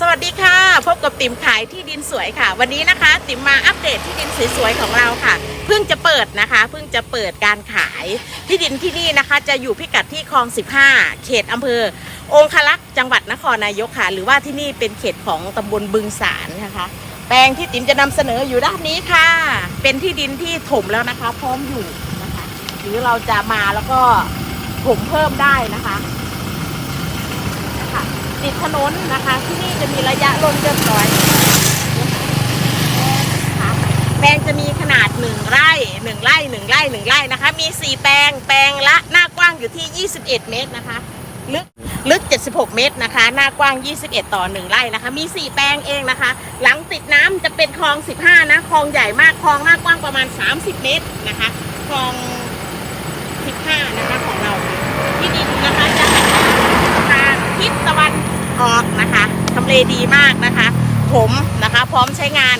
สวัสดีค่ะ พบกับติ๋มขายที่ดินสวยค่ะ วันนี้นะคะ ติ๋มมาอัปเดตที่ดินสวยๆของเราค่ะ เพิ่งจะเปิดนะคะ เพิ่งจะเปิดการขายที่ดินที่นี่นะคะ จะอยู่พิกัดที่คลอง 15 เขตอำเภอ องคลักษ์จังหวัดนครนายกค่ะ หรือว่าที่นี่เป็นเขตของตำบลบึงสารนะคะ แปลงที่ติ๋มจะนำเสนออยู่ด้านนี้ค่ะ เป็นที่ดินที่ถมแล้วนะคะ พร้อมอยู่นะคะ หรือเราจะมาแล้วก็ถมเพิ่มได้นะคะนะคะ ติดถนนนะคะ ที่นี่จะมีระยะลงเรียบร้อยนะคะแปลงจะมีขนาด 1 ไร่ 1 ไร่ 1 ไร่ 1 ไร่นะคะ มี 4 แปลง แปลงละหน้ากว้างอยู่ที่ 21 เมตรนะคะ ลึกลึก 76 เมตรนะคะ หน้ากว้าง 21 ต่อ 1 ไร่นะคะ มี 4 แปลงเองนะคะ หลังติดน้ำจะเป็นคลอง 15 นะ คลองใหญ่มาก คลองหน้ากว้างประมาณ 30 เมตรนะคะ คลอง 15 นะคะของเราที่ดินนะคะจะหันหน้าทางทิศตะวันออกนะคะทำ เลดีมากนะคะผมนะคะพร้อมใช้งาน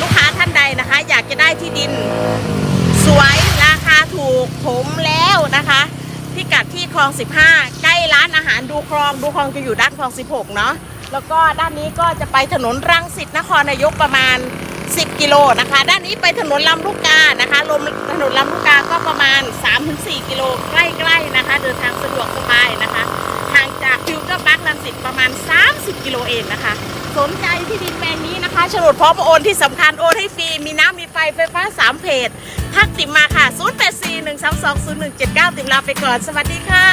ลูกค้าท่านใดนะคะ อยากจะได้ที่ดิน สวยราคาถูกผมแล้วนะคะพิกัดที่คลอง 15 ใกล้ร้านอาหารดูคลองดูคลองจะอยู่ด้านคลอง 16 เนาะแล้วก็ด้านนี้ก็จะไปถนนรังสิตนครนายกประมาณ 10 กิโลนะคะ ด้านนี้ไปถนนลำลูกกานะคะลมถนนลำลูกกาก็ประมาณ 3-4 กิโลใกล้ๆนะคะ เดินทางสะดวกสบายนะคะ ร์พาร์คลังสิตประมาณ 30 กิโลเองนะคะ สนใจที่ดินแปลงนี้นะคะโฉนดพร้อมโอนที่สำคัญโอนให้ฟรี มีน้ำมีไฟไฟฟ้า 3 เพจทักติมมาค่ะ 0841320179 ติมลาไปก่อน สวัสดีค่ะ